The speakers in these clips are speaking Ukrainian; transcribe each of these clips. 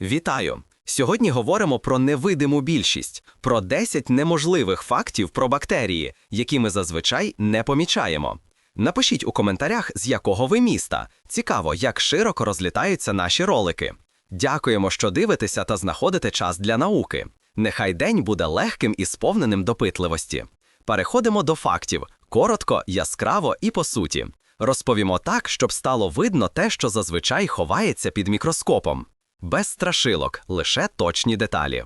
Вітаю! Сьогодні говоримо про невидиму більшість, про 10 неможливих фактів про бактерії, які ми зазвичай не помічаємо. Напишіть у коментарях, з якого ви міста. Цікаво, як широко розлітаються наші ролики. Дякуємо, що дивитеся та знаходите час для науки. Нехай день буде легким і сповненим допитливості. Переходимо до фактів коротко, яскраво і по суті. Розповімо так, щоб стало видно те, що зазвичай ховається під мікроскопом. Без страшилок, лише точні деталі.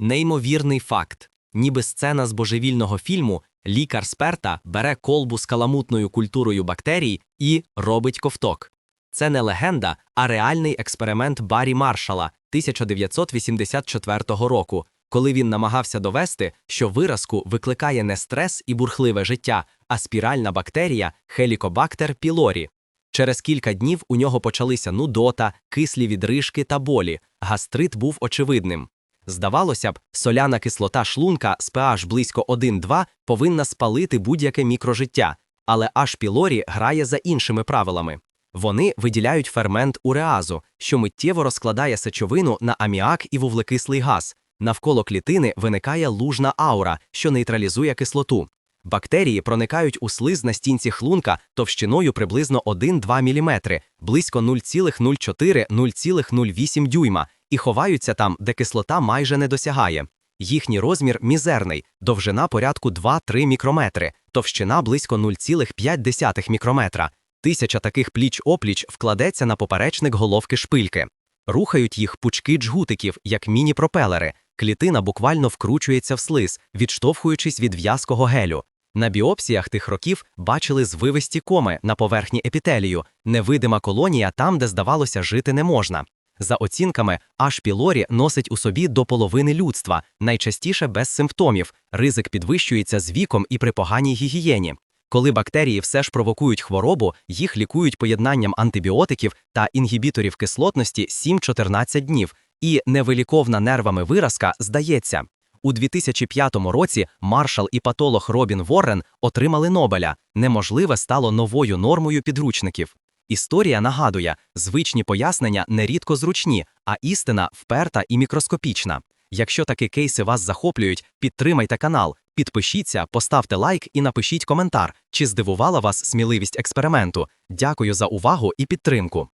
Неймовірний факт. Ніби сцена з божевільного фільму, лікар сперта бере колбу з каламутною культурою бактерій і робить ковток. Це не легенда, а реальний експеримент Баррі Маршала 1984 року, коли він намагався довести, що виразку викликає не стрес і бурхливе життя, а спіральна бактерія Helicobacter pylori. Через кілька днів у нього почалися нудота, кислі відрижки та болі. Гастрит був очевидним. Здавалося б, соляна кислота шлунка з pH близько 1-2 повинна спалити будь-яке мікрожиття, але H. пілорі грає за іншими правилами. Вони виділяють фермент уреазу, що миттєво розкладає сечовину на аміак і вуглекислий газ. Навколо клітини виникає лужна аура, що нейтралізує кислоту. Бактерії проникають у слиз на стінці хлунка товщиною приблизно 1-2 мм, близько 0,04-0,08 дюйма, і ховаються там, де кислота майже не досягає. Їхній розмір мізерний, довжина порядку 2-3 мікрометри, товщина близько 0,5 мікрометра. Тисяча таких пліч-опліч вкладеться на поперечник головки шпильки. Рухають їх пучки джгутиків, як міні-пропелери. Клітина буквально вкручується в слиз, відштовхуючись від в'язкого гелю. На біопсіях тих років бачили звивисті коми на поверхні епітелію, невидима колонія там, де здавалося жити не можна. За оцінками, H. пілорі носить у собі до половини людства, найчастіше без симптомів. Ризик підвищується з віком і при поганій гігієні. Коли бактерії все ж провокують хворобу, їх лікують поєднанням антибіотиків та інгібіторів кислотності 7-14 днів, і невиліковна нервами виразка здається. У 2005 році маршал і патолог Робін Воррен отримали Нобеля. Неможливе стало новою нормою підручників. Історія нагадує, звичні пояснення нерідко зручні, а істина вперта і мікроскопічна. Якщо такі кейси вас захоплюють, підтримайте канал, підпишіться, поставте лайк і напишіть коментар, чи здивувала вас сміливість експерименту. Дякую за увагу і підтримку.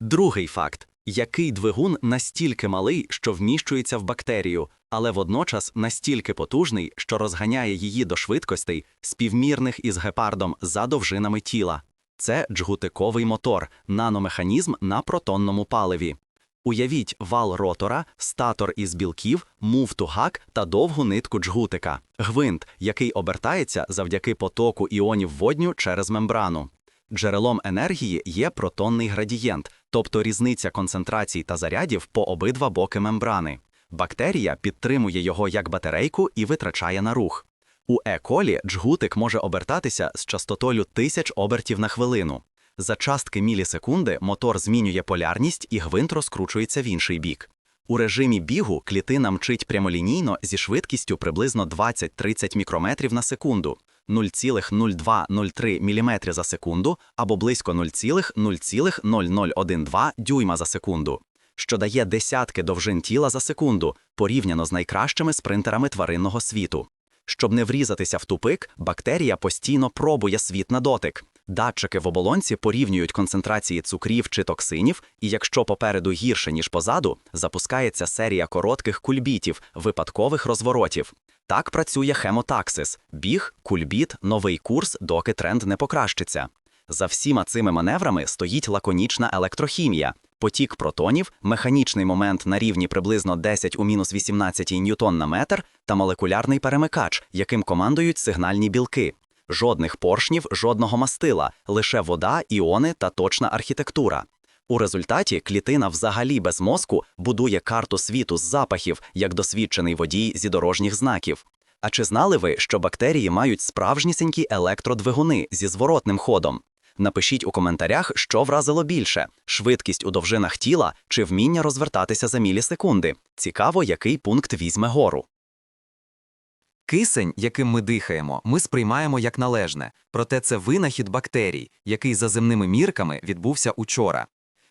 Другий факт: який двигун настільки малий, що вміщується в бактерію, але водночас настільки потужний, що розганяє її до швидкостей, співмірних із гепардом за довжинами тіла. Це джгутиковий мотор, наномеханізм на протонному паливі. Уявіть вал ротора, статор із білків, муфту гак та довгу нитку джгутика, гвинт, який обертається завдяки потоку іонів водню через мембрану. Джерелом енергії є протонний градієнт, тобто різниця концентрацій та зарядів по обидва боки мембрани. Бактерія підтримує його як батарейку і витрачає на рух. У Е-колі джгутик може обертатися з частотою тисяч обертів на хвилину. За частки мілісекунди мотор змінює полярність і гвинт розкручується в інший бік. У режимі бігу клітина мчить прямолінійно зі швидкістю приблизно 20-30 мікрометрів на секунду, 0,0203 мм за секунду або близько 0,00012 дюйма за секунду, що дає десятки довжин тіла за секунду, порівняно з найкращими спринтерами тваринного світу. Щоб не врізатися в тупик, бактерія постійно пробує світ на дотик. Датчики в оболонці порівнюють концентрації цукрів чи токсинів, і якщо попереду гірше, ніж позаду, запускається серія коротких кульбітів, випадкових розворотів. Так працює хемотаксис – біг, кульбіт, новий курс, доки тренд не покращиться. За всіма цими маневрами стоїть лаконічна електрохімія. Потік протонів, механічний момент на рівні приблизно 10 у мінус 18 ньютон на метр та молекулярний перемикач, яким командують сигнальні білки. Жодних поршнів, жодного мастила, лише вода, іони та точна архітектура. У результаті клітина взагалі без мозку будує карту світу з запахів, як досвідчений водій зі дорожніх знаків. А чи знали ви, що бактерії мають справжнісінькі електродвигуни зі зворотним ходом? Напишіть у коментарях, що вразило більше: швидкість у довжинах тіла чи вміння розвертатися за мілісекунди. Цікаво, який пункт візьме гору. Кисень, яким ми дихаємо, ми сприймаємо як належне, проте це винахід бактерій, який за земними мірками відбувся учора.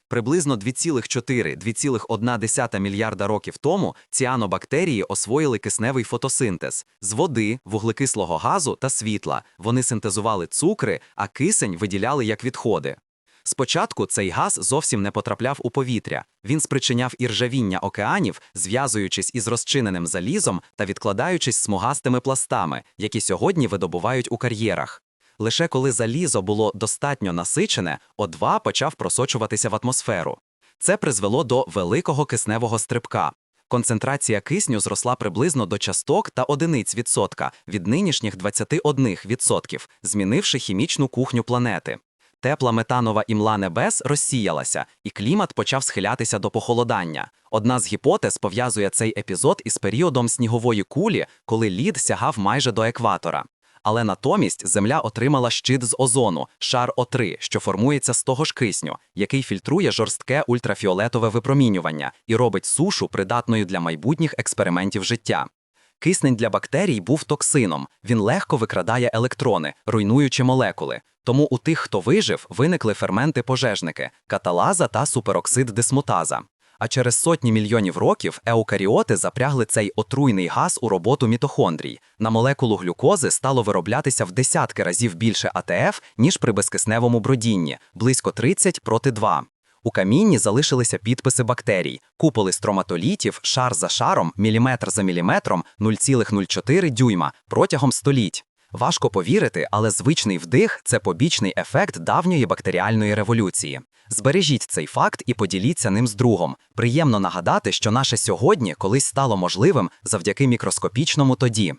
Приблизно 2,4-2,1 мільярда років тому ціанобактерії освоїли кисневий фотосинтез. З води, вуглекислого газу та світла вони синтезували цукри, а кисень виділяли як відходи. Спочатку цей газ зовсім не потрапляв у повітря. Він спричиняв іржавіння океанів, зв'язуючись із розчиненим залізом та відкладаючись смугастими пластами, які сьогодні видобувають у кар'єрах. Лише коли залізо було достатньо насичене, О2 почав просочуватися в атмосферу. Це призвело до великого кисневого стрибка. Концентрація кисню зросла приблизно до часток та одиниць відсотка від нинішніх 21 відсотків, змінивши хімічну кухню планети. Тепла метанова імла небес розсіялася, і клімат почав схилятися до похолодання. Одна з гіпотез пов'язує цей епізод із періодом снігової кулі, коли лід сягав майже до екватора. Але натомість Земля отримала щит з озону, шар О3, що формується з того ж кисню, який фільтрує жорстке ультрафіолетове випромінювання і робить сушу придатною для майбутніх експериментів життя. Киснень для бактерій був токсином, він легко викрадає електрони, руйнуючи молекули. Тому у тих, хто вижив, виникли ферменти-пожежники каталаза та супероксид дисмутаза. А через сотні мільйонів років еукаріоти запрягли цей отруйний газ у роботу мітохондрій. На молекулу глюкози стало вироблятися в десятки разів більше АТФ, ніж при безкисневому бродінні близько 30 проти 2. У камінні залишилися підписи бактерій, куполи строматолітів, шар за шаром, міліметр за міліметром, 0,04 дюйма протягом століть. Важко повірити, але звичний вдих це побічний ефект давньої бактеріальної революції. Збережіть цей факт і поділіться ним з другом. Приємно нагадати, що наше сьогодні колись стало можливим завдяки мікроскопічному тоді.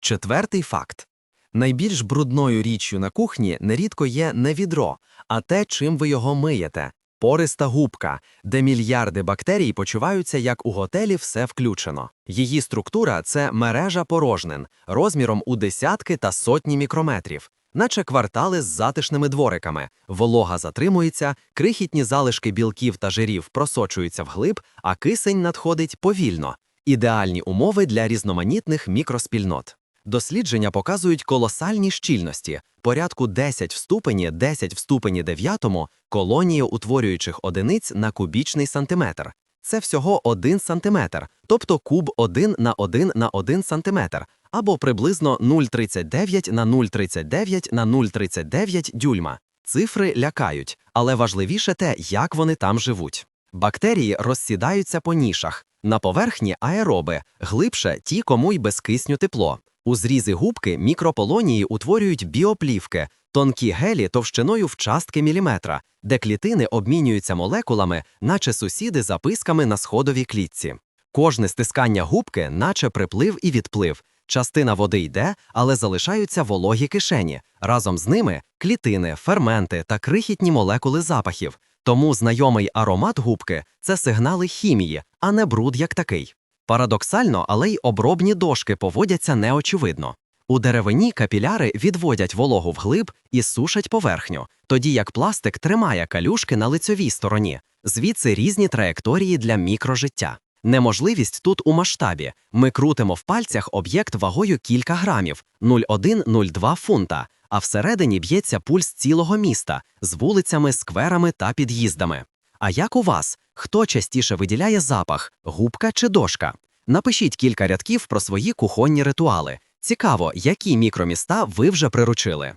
Четвертий факт. Найбільш брудною річчю на кухні нерідко є не відро, а те, чим ви його миєте. Пориста губка, де мільярди бактерій почуваються як у готелі все включено. Її структура це мережа порожнин розміром у десятки та сотні мікрометрів, наче квартали з затишними двориками. Волога затримується, крихітні залишки білків та жирів просочуються вглиб, а кисень надходить повільно. Ідеальні умови для різноманітних мікроспільнот. Дослідження показують колосальні щільності, порядку 10 в ступені 10 в ступені 9 колонії утворюючих одиниць на кубічний сантиметр. Це всього 1 сантиметр, тобто куб 1 на 1 на 1 сантиметр, або приблизно 0,39 на 0,39 на 0,39 дюйма. Цифри лякають, але важливіше те, як вони там живуть. Бактерії розсідаються по нішах. На поверхні аероби, глибше ті, кому й без кисню тепло. У зрізи губки мікрополонії утворюють біоплівки, тонкі гелі товщиною в частки міліметра, де клітини обмінюються молекулами, наче сусіди записками на сходовій клітці. Кожне стискання губки, наче приплив і відплив. Частина води йде, але залишаються вологі кишені. Разом з ними клітини, ферменти та крихітні молекули запахів. Тому знайомий аромат губки це сигнали хімії, а не бруд як такий. Парадоксально, але й обробні дошки поводяться неочевидно. У деревині капіляри відводять вологу вглиб і сушать поверхню, тоді як пластик тримає калюшки на лицьовій стороні, звідси різні траєкторії для мікрожиття. Неможливість тут у масштабі. Ми крутимо в пальцях об'єкт вагою кілька грамів 0,1-0,2 фунта, а всередині б'ється пульс цілого міста з вулицями, скверами та під'їздами. А як у вас? Хто частіше виділяє запах, губка чи дошка? Напишіть кілька рядків про свої кухонні ритуали. Цікаво, які мікроміста ви вже приручили.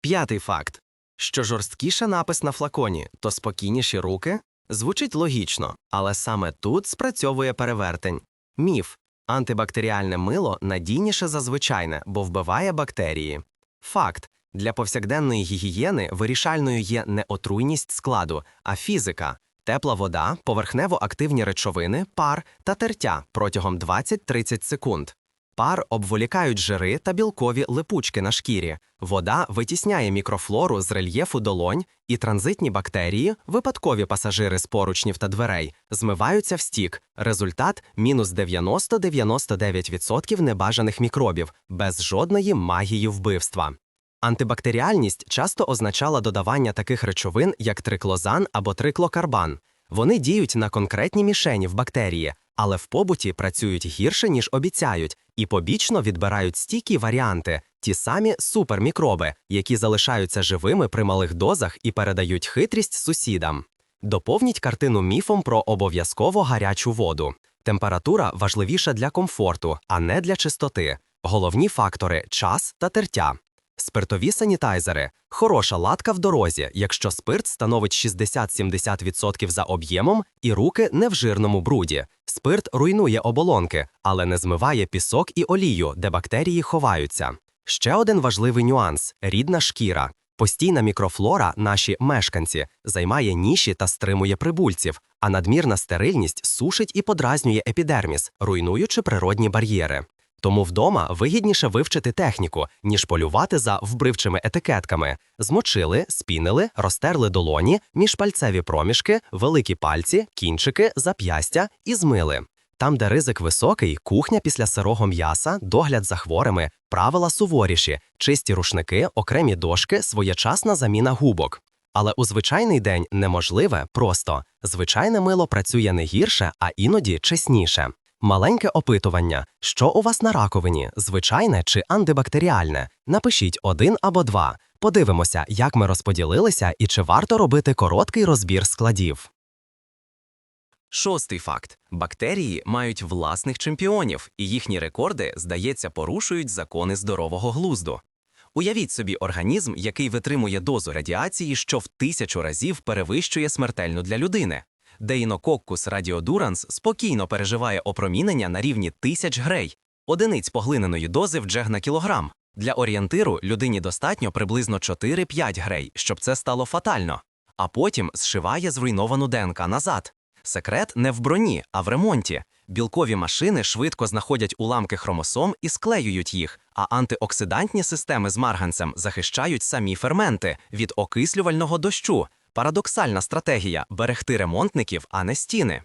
П'ятий факт. Що жорсткіше напис на флаконі, то спокійніші руки? Звучить логічно, але саме тут спрацьовує перевертень. Міф. Антибактеріальне мило надійніше за звичайне, бо вбиває бактерії. Факт. Для повсякденної гігієни вирішальною є не отруйність складу, а фізика. Тепла вода, поверхнево активні речовини, пар та тертя протягом 20-30 секунд. Пар обволікають жири та білкові липучки на шкірі. Вода витісняє мікрофлору з рельєфу долонь, і транзитні бактерії, випадкові пасажири з поручнів та дверей, змиваються в стік. Результат мінус 90-99% небажаних мікробів, без жодної магії вбивства. Антибактеріальність часто означала додавання таких речовин, як триклозан або триклокарбан. Вони діють на конкретні мішені в бактерії, але в побуті працюють гірше, ніж обіцяють, і побічно відбирають стійкі варіанти, ті самі супермікроби, які залишаються живими при малих дозах і передають хитрість сусідам. Доповніть картину міфом про обов'язково гарячу воду. Температура важливіша для комфорту, а не для чистоти. Головні фактори час та тертя. Спиртові санітайзери хороша латка в дорозі, якщо спирт становить 60-70% за об'ємом і руки не в жирному бруді. Спирт руйнує оболонки, але не змиває пісок і олію, де бактерії ховаються. Ще один важливий нюанс рідна шкіра. Постійна мікрофлора, наші мешканці, займає ніші та стримує прибульців, а надмірна стерильність сушить і подразнює епідерміс, руйнуючи природні бар'єри. Тому вдома вигідніше вивчити техніку, ніж полювати за вбривчими етикетками. Змочили, спінили, розтерли долоні, міжпальцеві проміжки, великі пальці, кінчики, зап'ястя і змили. Там, де ризик високий, кухня після сирого м'яса, догляд за хворими, правила суворіші, чисті рушники, окремі дошки, своєчасна заміна губок. Але у звичайний день неможливе просто звичайне мило працює не гірше, а іноді чесніше. Маленьке опитування: що у вас на раковині, звичайне чи антибактеріальне? Напишіть один або два. Подивимося, як ми розподілилися і чи варто робити короткий розбір складів. Шостий факт: бактерії мають власних чемпіонів, і їхні рекорди, здається, порушують закони здорового глузду. Уявіть собі організм, який витримує дозу радіації, що в тисячу разів перевищує смертельну для людини. Дейнококкус радіодуранс спокійно переживає опромінення на рівні тисяч грей, одиниць поглиненої дози в джег на кілограм. Для орієнтиру людині достатньо приблизно 4-5 грей, щоб це стало фатально, а потім зшиває зруйновану ДНК назад. Секрет не в броні, а в ремонті. Білкові машини швидко знаходять уламки хромосом і склеюють їх, а антиоксидантні системи з марганцем захищають самі ферменти від окислювального дощу. Парадоксальна стратегія берегти ремонтників, а не стіни.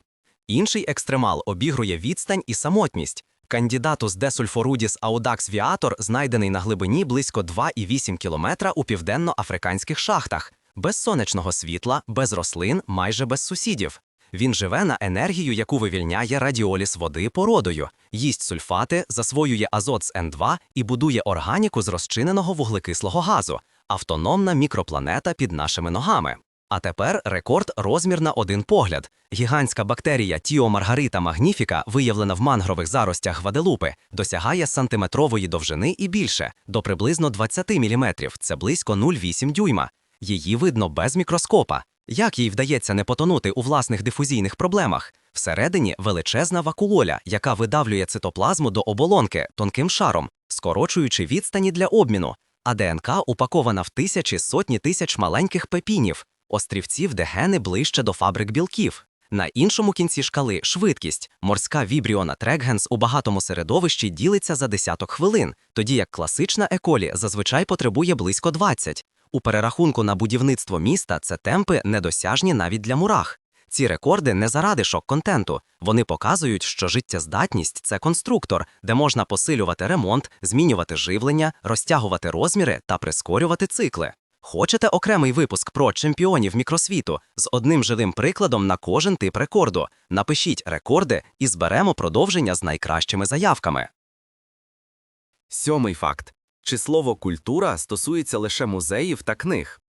Інший екстремал обігрує відстань і самотність. Кандидатус десульфорудіс аудаx віатор знайдений на глибині близько 2,8 кілометра у південно-африканських шахтах, без сонячного світла, без рослин, майже без сусідів. Він живе на енергію, яку вивільняє радіоліз води породою, їсть сульфати, засвоює азот з N2 і будує органіку з розчиненого вуглекислого газу, автономна мікропланета під нашими ногами. А тепер рекорд розмір на один погляд. Гігантська бактерія Тіомаргарита магніфіка, виявлена в мангрових заростях Гваделупи, досягає сантиметрової довжини і більше, до приблизно 20 мм, це близько 0,8 дюйма. Її видно без мікроскопа. Як їй вдається не потонути у власних дифузійних проблемах? Всередині величезна вакуоля, яка видавлює цитоплазму до оболонки тонким шаром, скорочуючи відстані для обміну, а ДНК упакована в тисячі сотні тисяч маленьких пепінів, острівців, де гени ближче до фабрик білків. На іншому кінці шкали швидкість. Морська вібріона Трекгенс у багатому середовищі ділиться за десяток хвилин, тоді як класична еколі зазвичай потребує близько 20. У перерахунку на будівництво міста це темпи недосяжні навіть для мурах. Ці рекорди не заради шок-контенту. Вони показують, що життєздатність це конструктор, де можна посилювати ремонт, змінювати живлення, розтягувати розміри та прискорювати цикли. Хочете окремий випуск про чемпіонів мікросвіту з одним живим прикладом на кожен тип рекорду? Напишіть рекорди і зберемо продовження з найкращими заявками. Сьомий факт. Чи слово культура стосується лише музеїв та книг?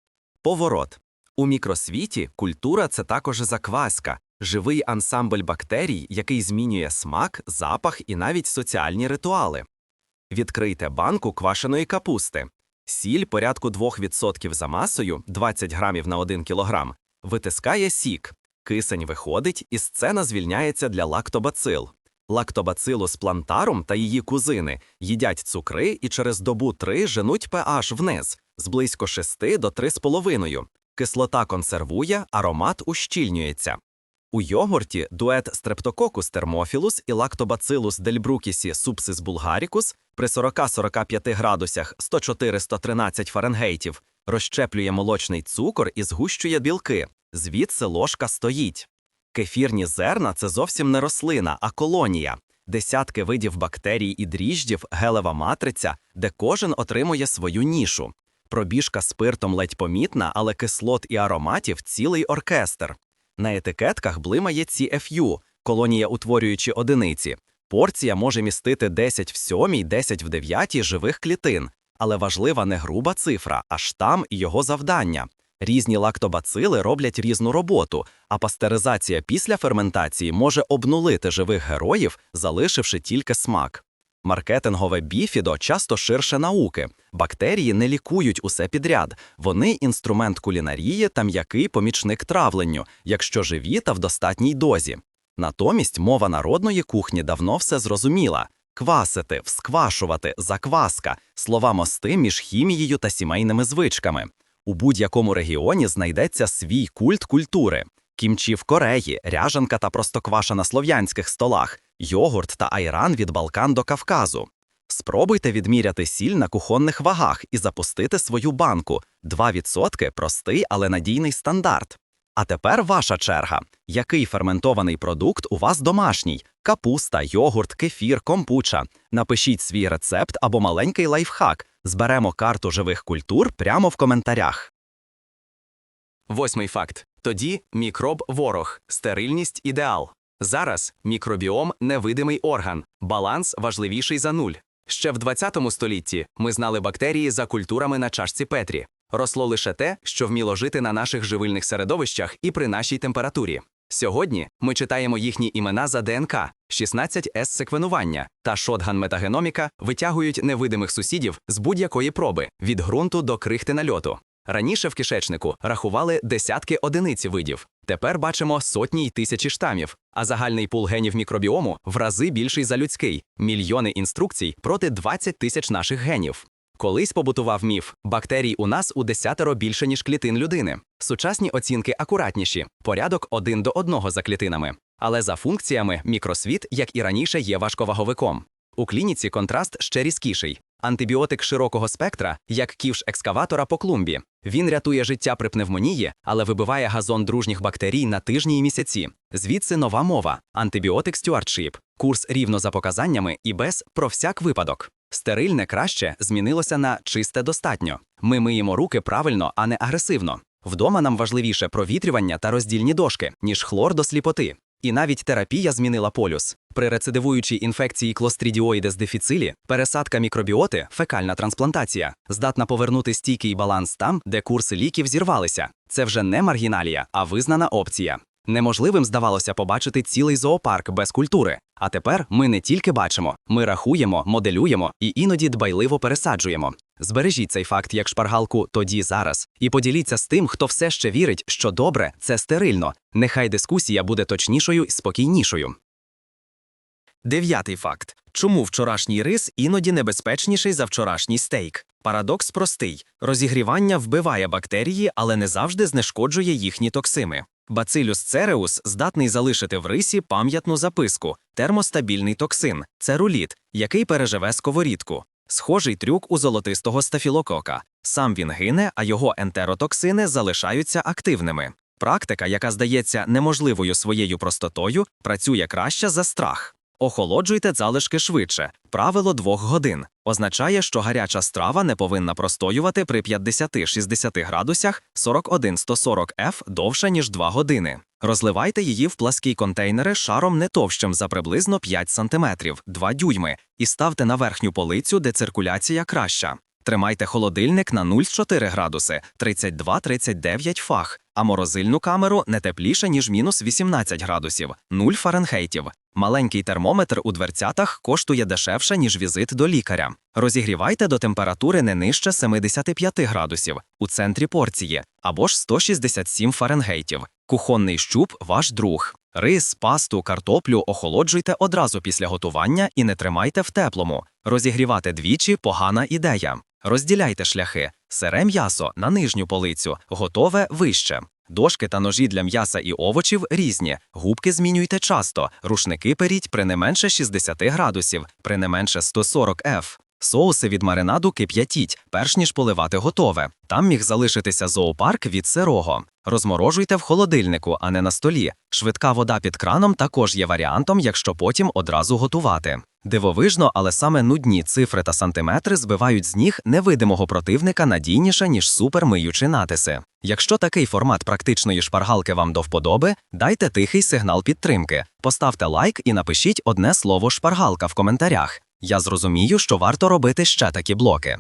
Поворот. У мікросвіті культура це також закваска, живий ансамбль бактерій, який змінює смак, запах і навіть соціальні ритуали. Відкрийте банку квашеної капусти. Сіль порядку 2% за масою, 20 грамів на 1 кілограм, витискає сік. Кисень виходить, і сцена звільняється для лактобацил. Лактобацилус плантарум та її кузини їдять цукри і через добу 3 женуть pH вниз з близько 6 до 3,5. Кислота консервує, аромат ущільнюється. У йогурті дует Streptococcus thermophilus і Lactobacillus delbrueckii subsis bulgaricus при 40-45 градусах 104-113 фаренгейтів розщеплює молочний цукор і згущує білки. Звідси ложка стоїть. Кефірні зерна це зовсім не рослина, а колонія. Десятки видів бактерій і дріждів, гелева матриця, де кожен отримує свою нішу. Пробіжка спиртом ледь помітна, але кислот і ароматів цілий оркестр. На етикетках блимає CFU – колонія утворюючі одиниці. Порція може містити 10 в 7, 10 в 9 живих клітин, але важлива не груба цифра, а штам і його завдання. Різні лактобацили роблять різну роботу, а пастеризація після ферментації може обнулити живих героїв, залишивши тільки смак. Маркетингове біфідо часто ширше науки. Бактерії не лікують усе підряд. Вони інструмент кулінарії та м'який помічник травленню, якщо живі та в достатній дозі. Натомість мова народної кухні давно все зрозуміла. Квасити, всквашувати, закваска слова мости між хімією та сімейними звичками. У будь-якому регіоні знайдеться свій культ культури. Кімчі в Кореї, ряжанка та простокваша на слов'янських столах, йогурт та айран від Балкан до Кавказу. Спробуйте відміряти сіль на кухонних вагах і запустити свою банку. 2% – простий, але надійний стандарт. А тепер ваша черга. Який ферментований продукт у вас домашній? Капуста, йогурт, кефір, компуча. Напишіть свій рецепт або маленький лайфхак. Зберемо карту живих культур прямо в коментарях. Восьмий факт. Тоді мікроб ворог, стерильність ідеал. Зараз мікробіом невидимий орган, баланс важливіший за нуль. Ще в 20 столітті ми знали бактерії за культурами на чашці Петрі. Росло лише те, що вміло жити на наших живильних середовищах і при нашій температурі. Сьогодні ми читаємо їхні імена за ДНК, 16 с секвенування та шотган метагеноміка витягують невидимих сусідів з будь-якої проби від ґрунту до крихти нальоту. Раніше в кишечнику рахували десятки одиниць видів. Тепер бачимо сотні й тисячі штамів, а загальний пул генів мікробіому в рази більший за людський мільйони інструкцій проти 20 тисяч наших генів. Колись побутував міф: бактерій у нас у десятеро більше, ніж клітин людини. Сучасні оцінки акуратніші, порядок один до одного за клітинами. Але за функціями мікросвіт, як і раніше, є важковаговиком. У клініці контраст ще різкіший. Антибіотик широкого спектра, як ківш екскаватора по клумбі. Він рятує життя при пневмонії, але вибиває газон дружніх бактерій на тижні і місяці. Звідси нова мова: антибіотик стюардшип. Курс рівно за показаннями і без про всяк випадок. Стерильне краще змінилося на чисте достатньо. Ми миємо руки правильно, а не агресивно. Вдома нам важливіше провітрювання та роздільні дошки, ніж хлор до сліпоти. І навіть терапія змінила полюс. При рецидивуючій інфекції клострідіоїдес дефіцилі пересадка мікробіоти, фекальна трансплантація, здатна повернути стійкий баланс там, де курси ліків зірвалися. Це вже не маргіналія, а визнана опція. Неможливим здавалося побачити цілий зоопарк без культури. А тепер ми не тільки бачимо, ми рахуємо, моделюємо і іноді дбайливо пересаджуємо. Збережіть цей факт як шпаргалку тоді зараз і поділіться з тим, хто все ще вірить, що добре це стерильно. Нехай дискусія буде точнішою і спокійнішою. Дев'ятий факт. Чому вчорашній рис іноді небезпечніший за вчорашній стейк? Парадокс простий: розігрівання вбиває бактерії, але не завжди знешкоджує їхні токсими. Бацилюс цереус здатний залишити в рисі пам'ятну записку термостабільний токсин церуліт, який переживе сковорідку. Схожий трюк у золотистого стафілокока. Сам він гине, а його ентеротоксини залишаються активними. Практика, яка здається неможливою своєю простотою, працює краще за страх. Охолоджуйте залишки швидше. Правило двох годин означає, що гаряча страва не повинна простоювати при 50-60 градусах 41-140 F довше ніж 2 години. Розливайте її в пласкі контейнери шаром не товщим за приблизно 5 см 2 дюйми і ставте на верхню полицю, де циркуляція краща. Тримайте холодильник на 0,4 градуси 32-39 фах, а морозильну камеру не тепліше, ніж мінус 18 градусів 0 фаренхейтів. Маленький термометр у дверцятах коштує дешевше, ніж візит до лікаря. Розігрівайте до температури не нижче 75 градусів у центрі порції або ж 167 фаренгейтів. Кухонний щуп ваш друг. Рис, пасту, картоплю охолоджуйте одразу після готування і не тримайте в теплому. Розігрівати двічі погана ідея. Розділяйте шляхи. Сире м'ясо на нижню полицю, готове вище. Дошки та ножі для м'яса і овочів різні. Губки змінюйте часто. Рушники періть при не менше 60 градусів, при не менше 140 F. Соуси від маринаду кип'ятіть, перш ніж поливати готове. Там міг залишитися зоопарк від сирого. Розморожуйте в холодильнику, а не на столі. Швидка вода під краном також є варіантом, якщо потім одразу готувати. Дивовижно, але саме нудні цифри та сантиметри збивають з ніг невидимого противника надійніше, ніж супермиючі натиси. Якщо такий формат практичної шпаргалки вам до вподоби, дайте тихий сигнал підтримки, поставте лайк і напишіть одне слово шпаргалка в коментарях. Я зрозумію, що варто робити ще такі блоки.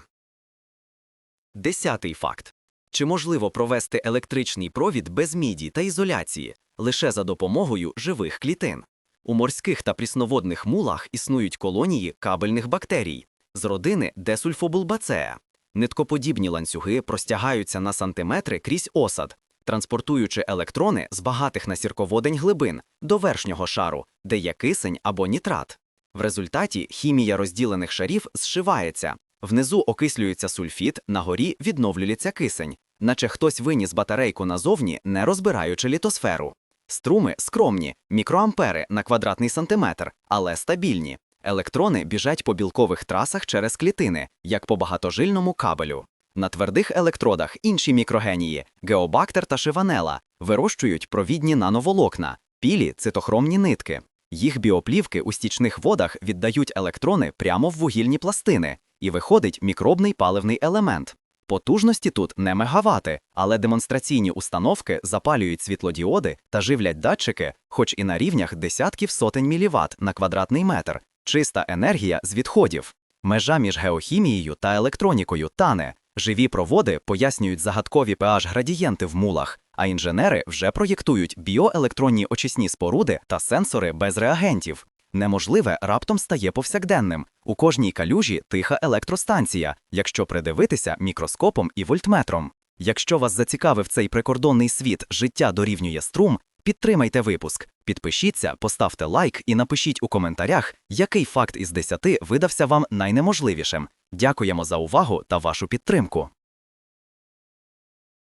Десятий факт. Чи можливо провести електричний провід без міді та ізоляції лише за допомогою живих клітин? У морських та прісноводних мулах існують колонії кабельних бактерій з родини Десульфобулбацеа. Ниткоподібні ланцюги простягаються на сантиметри крізь осад, транспортуючи електрони з багатих на сірководень глибин до верхнього шару, де є кисень або нітрат. В результаті хімія розділених шарів зшивається. Внизу окислюється сульфід, на горі відновлюється кисень, наче хтось виніс батарейку назовні, не розбираючи літосферу. Струми скромні, мікроампери на квадратний сантиметр, але стабільні. Електрони біжать по білкових трасах через клітини, як по багатожильному кабелю. На твердих електродах інші мікрогенії, геобактер та шиванела, вирощують провідні нановолокна, пілі цитохромні нитки. Їх біоплівки у стічних водах віддають електрони прямо в вугільні пластини, і виходить мікробний паливний елемент. Потужності тут не мегавати, але демонстраційні установки запалюють світлодіоди та живлять датчики, хоч і на рівнях десятків сотень міліват на квадратний метр, чиста енергія з відходів. Межа між геохімією та електронікою тане. Живі проводи пояснюють загадкові pH-градієнти в мулах, а інженери вже проєктують біоелектронні очисні споруди та сенсори без реагентів. Неможливе раптом стає повсякденним. У кожній калюжі тиха електростанція, якщо придивитися мікроскопом і вольтметром. Якщо вас зацікавив цей прикордонний світ життя дорівнює струм, підтримайте випуск, підпишіться, поставте лайк і напишіть у коментарях, який факт із 10 видався вам найнеможливішим. Дякуємо за увагу та вашу підтримку.